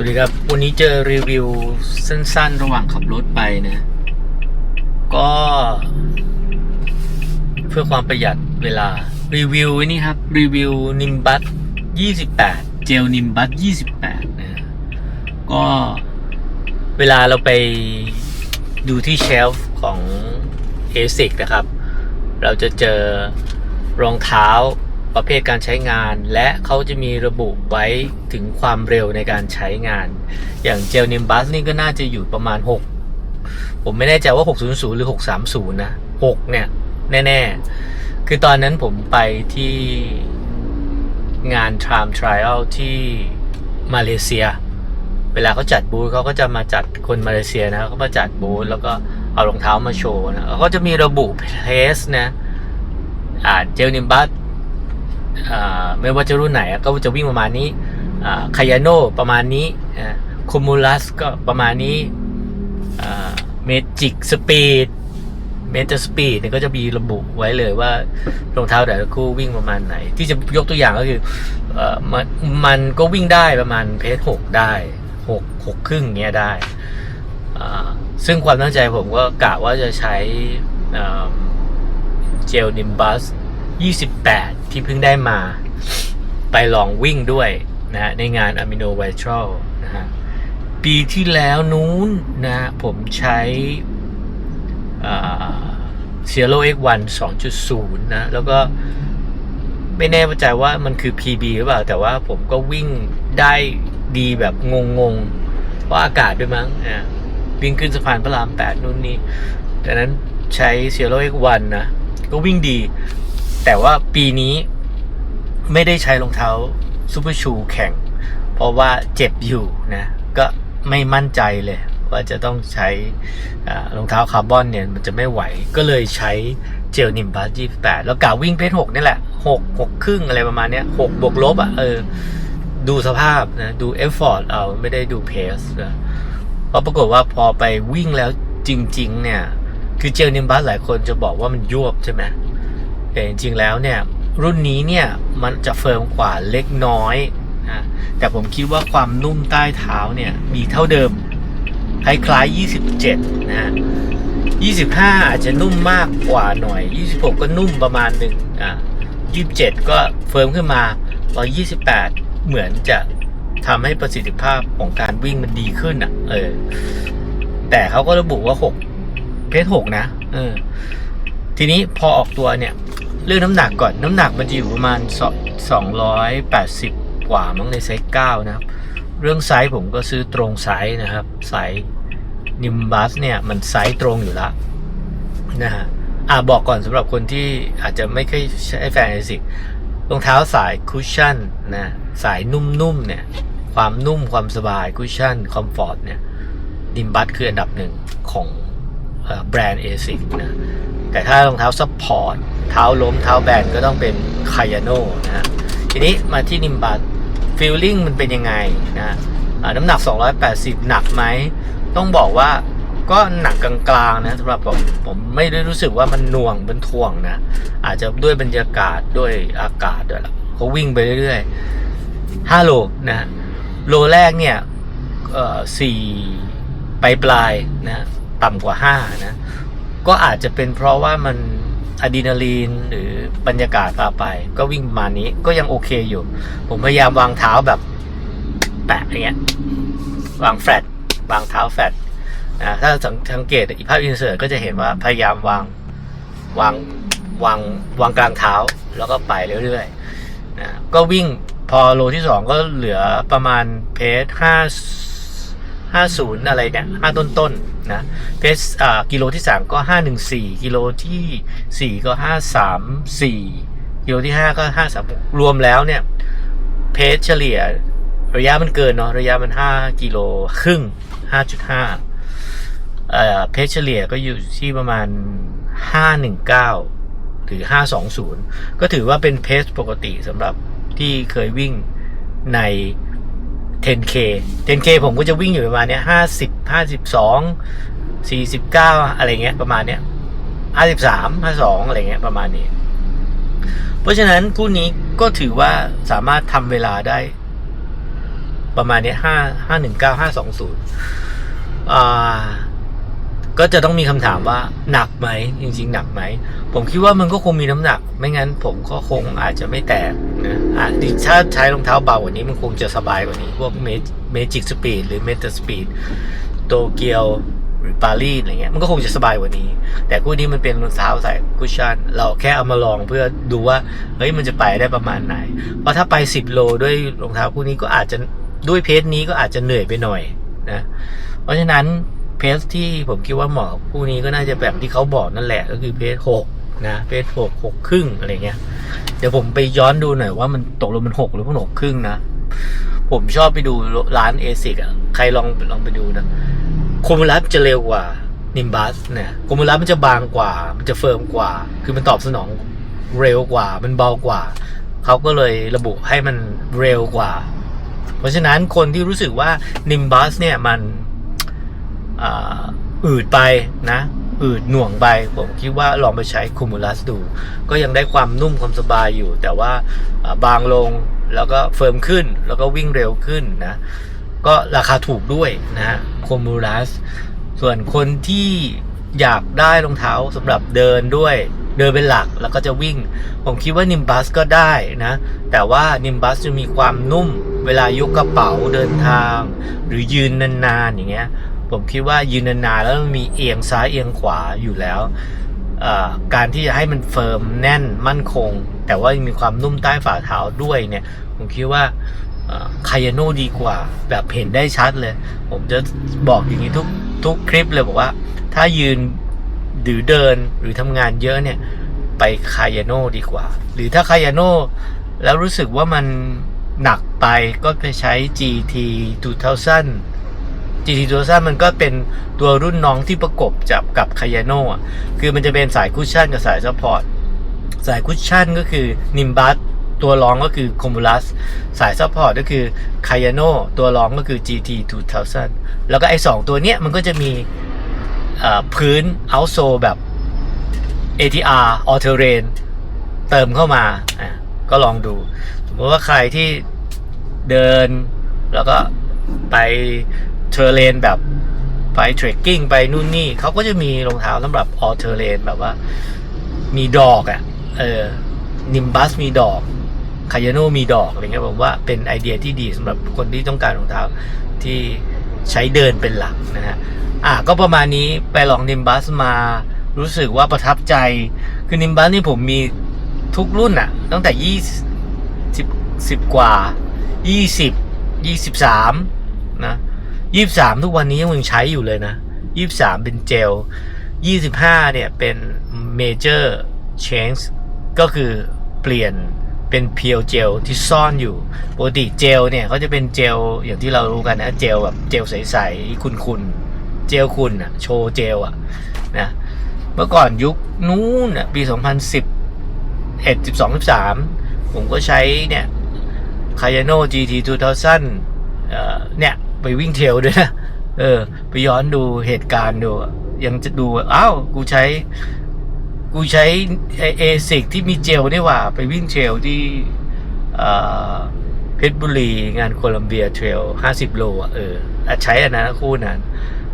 วัสดีครับ วันนี้เจอรีวิวสั้นๆ ระหว่างขับรถไปนะ ก็ เพื่อความประหยัดเวลา รีวิวนี่ครับ รีวิวนิมบัส28 เจลนิมบัส28 นะ ก็เวลาเราไปดูที่เชลฟ์ของ ASIC นะครับ เราจะเจอรองเท้าประเภทการใช้งาน และเขาจะมีระบุไว้ ถึงความเร็วในการใช้งาน อย่างเจลนิมบัสนี่ก็น่าจะอยู่ประมาณ 6 ผมไม่แน่ใจว่า 600 หรือ 630 นะ 6 เนี่ย แน่ ๆ คือตอนนั้นผมไปที่งาน Time Trial ที่มาเลเซีย เวลาเขาจัดบูธเขาก็จะมาจัดคนมาเลเซียนะเขามาจัดบูธแล้วก็เอารองเท้ามาโชว์นะเขาก็จะมีระบุเพสนะอ่าเจลนิมบัสอ่าไม่ว่าจะรุ่นไหนก็จะวิ่งประมาณนี้ คายาโนประมาณนี้คอมูลัสก็ประมาณนี้เมจิกสปีดเมเจอสปีดเนี่ยก็จะมีระบุไว้เลยว่ารองเท้าแต่ละคู่วิ่งประมาณไหน ที่จะยกตัวอย่างก็คืออมันมันก็วิ่งได้ประมาณเพจหกได้หกหกครึ่งเงี้ยได้ ซึ่งความตั้งใจผมก็กะว่าจะใช้เจลนิมบัส28 ที่เพิ่งได้มา ไปลองวิ่งด้วย นะฮะในงาน Amino Vitral นะฮะปีที่แล้วนู้นนะฮะผมใช้เซียโ X1 2.0นสองจุดศูนย์นะ แล้วก็ไม่แน่ใจว่ามันคือ PB หรือเปล่า แต่ว่าผมก็วิ่งได้ดีแบบงงๆเพราะอากาศด้วยมั้งอะวิ่งขึ้นสะพานพระราม8นู่นนี่ดังนั้นใช้เซียโ X1 นะ ก็วิ่งดี แต่ว่าปีนี้ไม่ได้ใช้รองเท้า ซูเปอร์ชูแข่ง เพราะว่าเจ็บอยู่นะก็ไม่มั่นใจเลยว่าจะต้องใช้รองเท้าคาร์บอนเนี่ยมันจะไม่ไหวก็เลยใช้เจลนิมบัส28แปดแล้วกะวิ่งเพจ6นี่แหละ6 6ครึ่งอะไรประมาณเนี้ย6บวกลบอะเออดูสภาพนะดูเอฟฟอร์ตเอาไม่ได้ดูเพสนะเพราะปรากฏว่าพอไปวิ่งแล้วจริง ๆ เนี่ย คือเจลนิมบัสหลายคนจะบอกว่ามันยวบใช่ไหมแต่จริง ๆ แล้วเนี่ย รุ่นนี้เนี่ยมันจะเฟิร์มกว่าเล็กน้อยนะแต่ผมคิดว่าความนุ่มใต้เท้าเนี่ยมีเท่าเดิมคล้ายๆ 27 นะฮะ 25 อาจจะนุ่มมากกว่าหน่อย 26 ก็นุ่มประมาณหนึ่งอะ27 ก็เฟิร์มขึ้นมาพอ28 เหมือนจะทำให้ประสิทธิภาพของการวิ่งมันดีขึ้นอะ เออ แต่เขาก็ระบุว่า 6 เพจ6นะ เออ ทีนี้พอออกตัวเนี่ย เรื่องน้ำหนักก่อนน้ำหนักมันจะอยู่ประมาณ280 กว่ามั้งในไซส์9นะครับ เรื่องไซส์ผมก็ซื้อตรงไซส์นะครับไซส์นิมบัสเนี่ยมันไซส์ตรงอยู่ล้วนะฮะอ่าบอกก่อนสำหรับคนที่อาจจะไม่เคยใช้แฟนสิกรองเท้าสายคุชชั่นนะสายนุ่มๆเนี่ยความนุ่มความสบายคุชชั่นคอมฟอร์ตเนี่ยนิมบัสคืออันดับหนึ่งของแบรนด์เอซิกนะ แต่ถ้ารองเท้าซัพพอร์ตเท้าล้มเท้าแบนก็ต้องเป็นคายาโน่นะฮะทีนี้มาที่นิมบัสฟีลลิ่งมันเป็นยังไงนะน้ำหนัก 280 หนักไหม ต้องบอกว่าก็หนักกลางๆนะสำหรับผมผมไม่ได้รู้สึกว่ามันหน่วงมันท่วงนะ อาจจะด้วยบรรยากาศด้วยอากาศด้วยละเขาวิ่งไปเรื่อยๆ5โลนะโลแรกเนี่ยเอ่อสี่ปลายปลายนะต่ำกว่า 5 นะ ก็อาจจะเป็นเพราะว่ามันอะดรีนาลีนหรือบรรยากาศพาไป ก็วิ่งประมาณนี้ก็ยังโอเคอยู่ ผมพยายามวางเท้าแบบแปะอย่างเงี้ยวางแฟลตวางเท้าแฟลตนะถ้าสังงเกตอีภาพอินเสิร์ตก็จะเห็นว่าพยายามวางวางวางวางกลางเท้าแล้วก็ไปเรื่อยๆนะก็วิ่งพอโลที่สองก็เหลือประมาณเพจห้า ห้าศูนย์อะไรเนี่ยห้าต้นๆนนะเพจอ่ากิโลที่ 3 ก็ 514 กิโลทีสี่ 4 ก็ 534 กิโลที่ 5 ก็ 536 รวมแล้วเนี่ย เพจเฉลี่ยระยะมันเกินเนาะระยะมัน 5 กิโลครึ่ง 5.5เอ่อเพจเฉลี่ยก็อยู่ที่ประมาณ 519 หรือ 520 ก็ถือว่าเป็นเพจปกติสำหรับที่เคยวิ่งใน 10K 10K ผมก็จะวิ่งอยู่ประมาณเนี้ย50 52 49อะไรเงี้ยประมาณเนี้ย53 52อะไรเงี้ยประมาณนี้ เพราะฉะนั้นคู่นี้ก็ถือว่าสามารถทำเวลาได้ ประมาณเนี้ห้าห้าหนึ่งเก้าห้าสองศูนย์อ่า ก็จะต้องมีคำถามว่าหนักไหมจริง ๆ หนักไหมผมคิดว่ามันก็คงมีน้ำหนัก ไม่งั้นผมก็คงอาจจะไม่แตกนะอาจถ้าใช้รองเท้าเบากว่านี้มันคงจะสบายกว่านี้ พวกเมจิกสปีดหรือเมตาสปีดโตเกียวหรือปารีสอะไรเงี้ยมันก็คงจะสบายกว่านี้ แต่คู่นี้มันเป็นรองเท้าใส่คุชชั่น เราแค่เอามาลองเพื่อดูว่าเฮ้ยมันจะไปได้ประมาณไหน เพราะถ้าไป 10 โลด้วยรองเท้าคู่นี้ก็อาจจะด้วยเพจนี้ก็อาจจะเหนื่อยไปหน่อยนะเพราะฉะนั้น เพจที่ผมคิดว่าเหมาะกับคู่นี้ก็น่าจะแบบที่เขาบอกนั่นแหละก็คือเพจหกนะเพจหกหกครึ่งอะไรเงี้ยเดี๋ยวผมไปย้อนดูหน่อยว่ามันตกลงมันหกหรือมันหกครึ่งนะ ผมชอบไปดูร้านเอซิกอะใครลองลองไปดูนะโคมูลัสจะเร็วกว่านิมบัสเนี่ยโคมูลัสมันจะบางกว่า มันจะเฟิร์มกว่า คือมันตอบสนองเร็วกว่า มันเบากว่า เขาก็เลยระบุให้มันเร็วกว่า เพราะฉะนั้นคนที่รู้สึกว่านิมบัสเนี่ยมัน อืดไปนะอืดหน่วงไปผมคิดว่าลองไปใช้คูมูลัสดู ก็ยังได้ความนุ่มความสบายอยู่ แต่ว่าอ่าบางลงแล้วก็เฟิร์มขึ้นแล้วก็วิ่งเร็วขึ้นนะ ก็ราคาถูกด้วยนะฮะคูมูลัสส่วนคนที่อยากได้รองเท้าสำหรับเดินด้วยเดินเป็นหลักแล้วก็จะวิ่ง ผมคิดว่านิมบัสก็ได้นะ แต่ว่านิมบัสจะมีความนุ่มเวลายกกระเป๋าเดินทาง หรือยืนนานๆอย่างเงี้ย ผมคิดว่ายืนนานๆแล้วมันมีเอียงซ้ายเอียงขวาอยู่แล้วการที่จะให้มันเฟิร์มแน่นมั่นคง แต่ว่ายังมีความนุ่มใต้ฝ่าเท้าด้วยเนี่ย ผมคิดว่าคายาโนดีกว่า แบบเห็นได้ชัดเลย ผมจะบอกอย่างนี้ทุกทุกคลิปเลยบอกว่า ถ้ายืนหรือเดินหรือทำงานเยอะเนี่ย ไปคายาโนดีกว่า หรือถ้าคายาโนแล้วรู้สึกว่ามันหนักไปก็ไปใช้ GT 2000 GT 2000มันก็เป็นตัวรุ่นน้องที่ประกบจับกับคายาโนอะคือมันจะเป็นสายคุชชั่นกับสายซัพพอร์ตสายคุชชั่นก็คือนิมบัสตัวรองก็คือคอมูลัสสายซัพพอร์ตก็คือคายาโนตัวรองก็คือ GT 2000 แล้วก็ไอ้สองตัวเนี้ยมันก็จะมีพื้น o u t s o แบบ ATR all terrain เติมเข้ามาก็ลองดู สมมติว่าใครที่เดินแล้วก็ไป เทอร์เลนแบบไปเทรคกิ้งไปนู่นนี่เขาก็จะมีรองเท้าสำหรับ all terrain แบบว่า มีดอกอะ่ะ เออนิมบัสมีดอกคายาโนมีดอกอะไรเงี้ยผมว่าเป็นไอเดียที่ดีสำหรับคนที่ต้องการรองเท้าที่ใช้เดินเป็นหลักนะฮะอะก็ประมาณนี้ไปลองนิมบัสมารู้สึกว่าประทับใจ คือนิมบัสนี่ผมมีทุกรุ่นอะตั้งแต่ยี่สิบสิบกว่ายี่สิบยี่สิบสามนะ ยี่สิบสามทุกวันนี้ยังใช้อยู่เลยนะยี่สิบสามเป็นเจลยี่สิบห้าเนี่ยเป็นเมเจอร์เชนส์ก็คือเปลี่ยนเป็นเพียวเจลที่ซ่อนอยู่ปกติเจลเนี่ยเขาจะเป็นเจลอย่างที่เรารู้กันนะเจลแบบเจลใสๆคุณๆเจลคุณอะโชว์เจลอะนะเมื่อก่อนยุคนู้นอะปี 2010 11 12 13 ผมก็ใช้เนี่ยคายาโน GT 2000เอ่อเนี่ย ไปวิ่งเทลด้วยนะ เออ ไปย้อนดูเหตุการณ์ดู ยังจะดู อ้าว กูใช้ กูใช้เอซิกที่มีเจลนี่หว่า ไปวิ่งเทลที่เพชรบุรี งานโคลัมเบียเทรล50โลอะเอออะใช้อันนั้นคู่นั้น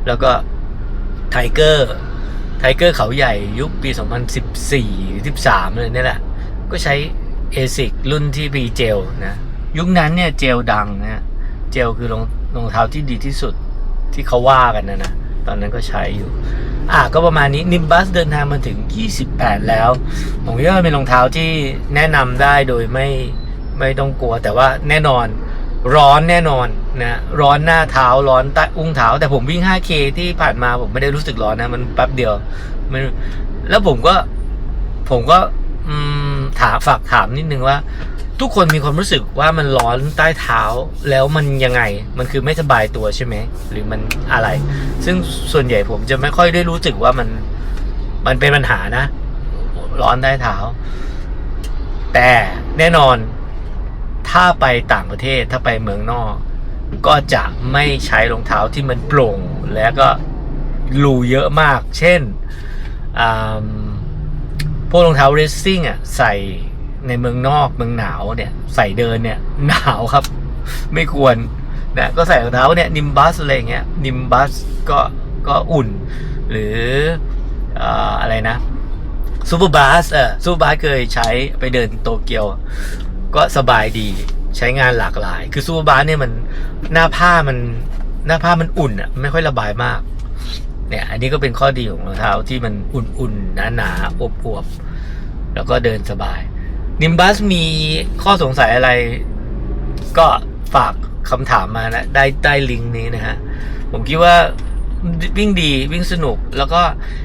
แล้วก็ไทเกอร์ไทเกอร์เขาใหญ่ยุคปี 2014 13เลยนี่แหละ ก็ใช้เอซิกรุ่นที่มีเจลนะ ยุคนั้นเนี่ยเจลดังนะ เจลคือรอง รองเท้าที่ดีที่สุดที่เขาว่ากันนะนะ ตอนนั้นก็ใช้อยู่ อะก็ประมาณนี้นิมบัสเดินทางมาถึง 28 แล้ว ผมคิดว่าเป็นรองเท้าที่แนะนำได้โดยไม่ไม่ต้องกลัว แต่ว่าแน่นอนร้อนแน่นอนนะร้อนหน้าเท้าร้อนใต้อุ้งเท้า แต่ผมวิ่ง 5K ที่ผ่านมาผมไม่ได้รู้สึกร้อนนะ มันแป๊บเดียวมันแล้วผมก็ ผมก็ถามฝากถามนิดนึงว่า ทุกคนมีความรู้สึกว่ามันร้อนใต้เท้าแล้วมันยังไง มันคือไม่สบายตัวใช่ไหมหรือมันอะไร ซึ่งส่วนใหญ่ผมจะไม่ค่อยได้รู้สึกว่ามันมันเป็นปัญหานะ ร้อนใต้เท้า แต่แน่นอน ถ้าไปต่างประเทศถ้าไปเมืองนอก ก็จะไม่ใช้รองเท้าที่มันโปร่งแล้วก็รูเยอะมาก เช่นพวกรองเท้าเรซซิ่งอะใส่ ในเมืองนอกเมืองหนาวเนี่ย ใส่เดินเนี่ย หนาวครับ ไม่ควรนะก็ใส่รองเท้าเนี่ยนิมบัสอะไรเงี้ยนิมบัสก็ก็อุ่น หรือเอ่ออะไรนะซูเปอร์บัสเออซูเปอร์บัสเคยใช้ไปเดินโตเกียว ก็สบายดีใช้งานหลากหลาย คือซูเปอร์บัสเนี่ยมันหน้าผ้ามันหน้าผ้ามันอุ่นอะไม่ค่อยระบายมากเนี่ยอันนี้ก็เป็นข้อดีของรองเท้าที่มันอุ่นๆหนาๆอวบๆแล้วก็เดินสบาย นิมบัสมีข้อสงสัยอะไร ก็ฝากคำถามมานะ ได้ใต้ลิงก์นี้นะฮะ ผมคิดว่าวิ่งดีวิ่งสนุก แล้วก็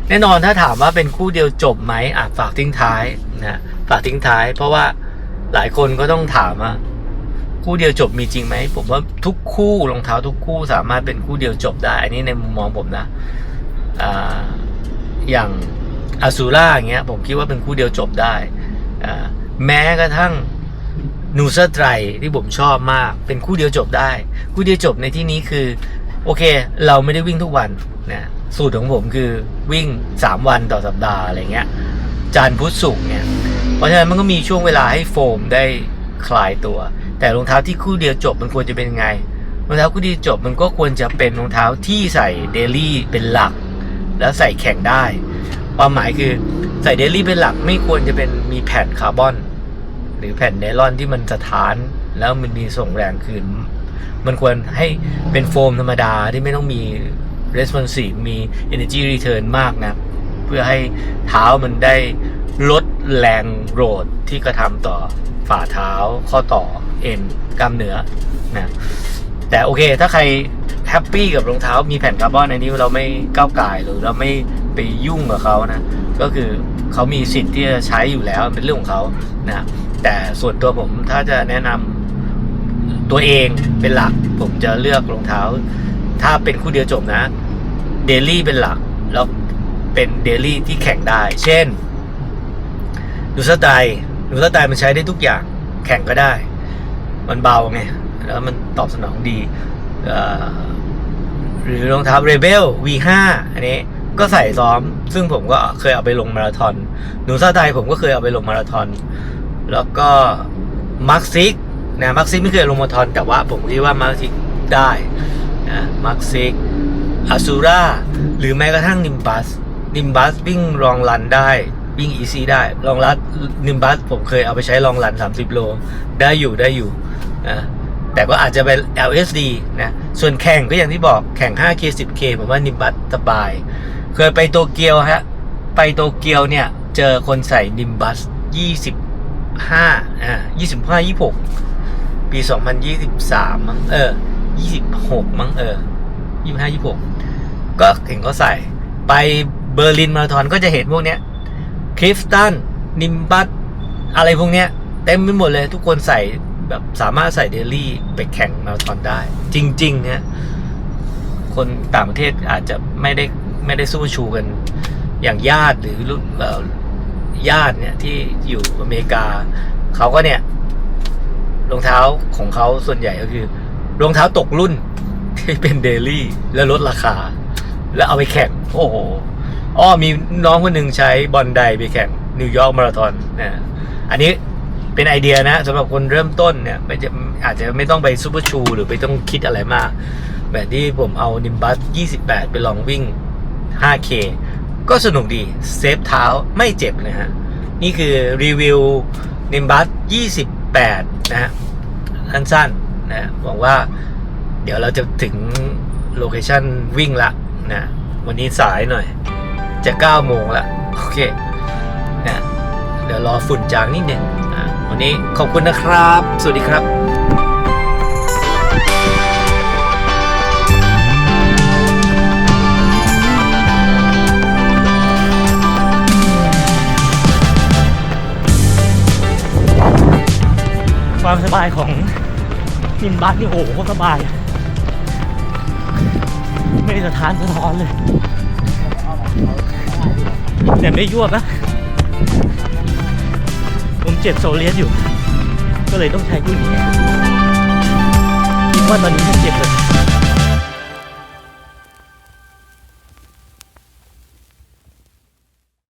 แน่นอนถ้าถามว่าเป็นคู่เดียวจบไหมอะฝากทิ้งท้ายนะฝากทิ้งท้าย เพราะว่าหลายคนก็ต้องถามว่าคู่เดียวจบมีจริงไหมผมว่าทุกคู่รองเท้าทุกคู่สามารถเป็นคู่เดียวจบได้ อันนี้ในมุมมองผมนะออย่างอาซูล่าอย่างเงี้ยผมคิดว่าเป็นคู่เดียวจบได้อ่า แม้กระทั่งนูเซอร์ไตรที่ผมชอบมาก เป็นคู่เดียวจบได้ คู่เดียวจบในที่นี้คือ โอเค เราไม่ได้วิ่งทุกวันนะสูตรของผมคือวิ่ง 3 วันต่อสัปดาห์อะไรเงี้ยจานพุธศุกเนี่ย เพราะฉะนั้นมันก็มีช่วงเวลาให้โฟมได้คลายตัว แต่รองเท้าที่คู่เดียวจบมันควรจะเป็นไงรองเท้าคู่เดียวจบมันก็ควรจะเป็นรองเท้าที่ใส่เดลี่เป็นหลัก แล้วใส่แข่งได้ ความหมายคือใส่เดลี่เป็นหลักไม่ควรจะเป็นมีแผ่นคาร์บอน หรือแผ่นไนลอนที่มันสะท้านแล้วมันมีส่งแรงคืน มันควรให้เป็นโฟมธรรมดาที่ไม่ต้องมี responsive มี energy return มากนะ เพื่อให้เท้ามันได้ลดแรงโรดที่กระทำต่อฝ่าเท้าข้อต่อเอ็นกล้ามเนื้อนะแต่โอเค ถ้าใครแฮปปี้กับรองเท้ามีแผ่นคาร์บอนในนี้เราไม่ก้าวไก่หรือเราไม่ไปยุ่งกับเขานะ ก็คือเขามีสิทธิ์ที่จะใช้อยู่แล้วเป็นเรื่องของเขานะ แต่ส่วนตัวผมถ้าจะแนะนำตัวเองเป็นหลัก ผมจะเลือกรองเท้า ถ้าเป็นคู่เดียวจบนะเดลี่เป็นหลัก แล้วเป็นเดลี่ที่แข่งได้ เช่นดูสไตล์ดูสไตล์มันใช้ได้ทุกอย่างแข่งก็ได้ มันเบาไง แล้วมันตอบสนองดี หรือรองเท้า Rebel V5 อันนี้ก็ใส่ซ้อม ซึ่งผมก็เคยเอาไปลงมาราธอนหนูซาไตผมก็เคยเอาไปลงมาราธอน แล้วก็มาร์คซิกนะมาร์คซิกไม่เคยลงมาราธอนแต่ว่าผมคิดว่ามาร์คซิกได้นะมาร์คซิกอาซูราหรือแม้กระทั่งนิมบัสนิมบัสวิ่งรองรันได้วิ่งอีซีได้รองรัดนิมบัสผมเคยเอาไปใช้รองรัน 30 โล ได้อยู่ได้อยู่นะแต่ก็อาจจะเป็น LSD นะส่วนแข่งก็อย่างที่บอกแข่ง 5K 10K ผมว่านิมบัสสบาย เคยไปโตเกียวฮะ ไปโตเกียวเนี่ย เจอคนใส่นิมบัส 25อ่า25 26 ปี 2023 มั้งเออ 26 มั้งเออ 25 26 ก็เห็นเขาใส่ ไปเบอร์ลินมาราธอนก็จะเห็นพวกเนี้ยคริฟตัน นิมบัสอะไรพวกเนี้ย เต็มไปหมดเลยทุกคนใส่แบบสามารถใส่เดลี่ไปแข่งมาราธอนได้ จริงๆเนี่ยคนต่างประเทศอาจจะไม่ได้ไม่ได้สู้ชูกันอย่างญาติหรือเอ่อ ญาติเนี่ยที่อยู่อเมริกาเขาก็เนี่ยรองเท้าของเขาส่วนใหญ่ก็คือรองเท้าตกรุ่นที่เป็นเดลี่แล้วลดราคา แล้วเอาไปแข่งโอ้โหอ้อมีน้องคนหนึ่งใช้บอลไดไปแข่งนิวยอร์กมาราธอนนะอันนี้เป็นไอเดียนะสำหรับคนเริ่มต้นเนี่ยไม่จะอาจจะไม่ต้องไปซูเปอร์ชูหรือไปต้องคิดอะไรมาก แบบที่ผมเอานิมบัส 28 ไปลองวิ่ง 5K ก็สนุกดีเซฟเท้าไม่เจ็บเลยฮะ นี่คือรีวิวนิมบัส28 นะฮะสั้นๆนะหวังว่าเดี๋ยวเราจะถึงโลเคชั่นวิ่งละนะวันนี้สายหน่อย จะ 9 โมงละโอเคนะเดี๋ยวรอฝุ่นจางนิดหนึ่งอะวันนี้ขอบคุณนะครับ สวัสดีครับ ความสบายของมินบัสนี่โอ้โหสบาย ไม่ได้สะท้านสะท้อนเลยแต่ไม่ยวบนะ ผมเจ็บโซเลียสอยู่ ก็เลยต้องใช้รุ่นคิดว่าตอนนี้ไม่เจ็บเลย